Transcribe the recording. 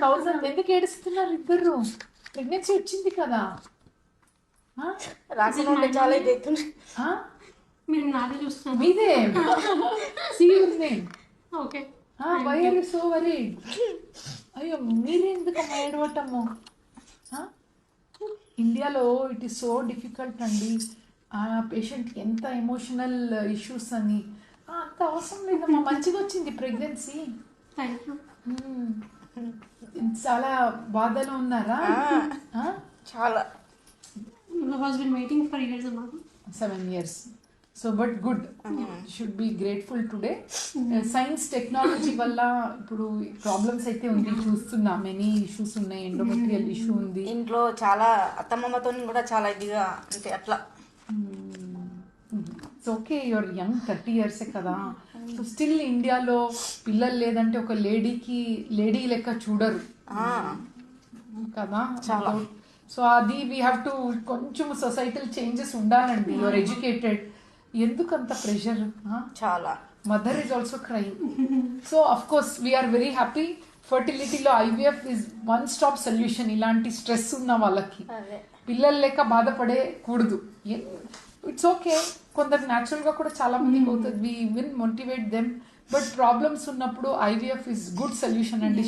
Thousand. ఎందుకు ఏడుస్తున్నారు ఇద్దరు? ప్రెగ్నెన్సీ వచ్చింది కదా. ఆ? రాసిన చాలా? మీరు నాదే చూస్తున్నారు. మీదే? See your name okay why are you so worry అయ్యో మీరు ఎందుకు ఏడవటము? ఇండియాలో ఇట్ ఈస్ సో డిఫికల్ట్ అండి. ఆ పేషెంట్కి ఎంత ఎమోషనల్ ఇష్యూస్ అని. ఆ, అంత అవసరం లేదమ్మా. మంచిగా వచ్చింది ప్రెగ్నెన్సీ. థ్యాంక్ యూ చాలా బాధలో ఉన్నారా? చాలా. Was been waiting for years seven years so but good should be grateful today science technology వల్ల ఇప్పుడు ప్రాబ్లమ్స్ అయితే ఉంది చూస్తున్నా. మెనీ ఇష్యూస్ ఉన్నాయి. ఎండోమెట్రియల్ ఇష్యూ ఉంది. ఇంట్లో చాలా అత్తమ్మమ్మతో కూడా చాలా ఇదిగా అంటే అట్లా. It's okay your young thirty ఇయర్సే కదా. స్టిల్ ఇండియాలో పిల్లలు లేదంటే ఒక లేడీకి లేడీ లెక్క చూడరు. కదా? చాలా. సో అది వీ హ్యావ్ టు కొంచెం సొసైటల్ చేంజెస్ ఉండాలండి. యువర్ ఎడ్యుకేటెడ్ ఎందుకు అంత ప్రెషర్ చాలా. Mother is also crime so of course we are very happy ఫర్టిలిటీలో IVF is one stop solution ఇలాంటి స్ట్రెస్ ఉన్న వాళ్ళకి. పిల్లలు లేక బాధపడే కూడదు ఇట్స్ ఓకే. కొందరు natural గా కూడా చాలా మందికి అవుతుంది we win motivate them but problems ఉన్నప్పుడు ఐవీఎఫ్ ఇస్ గుడ్ సొల్యూషన్ అండి.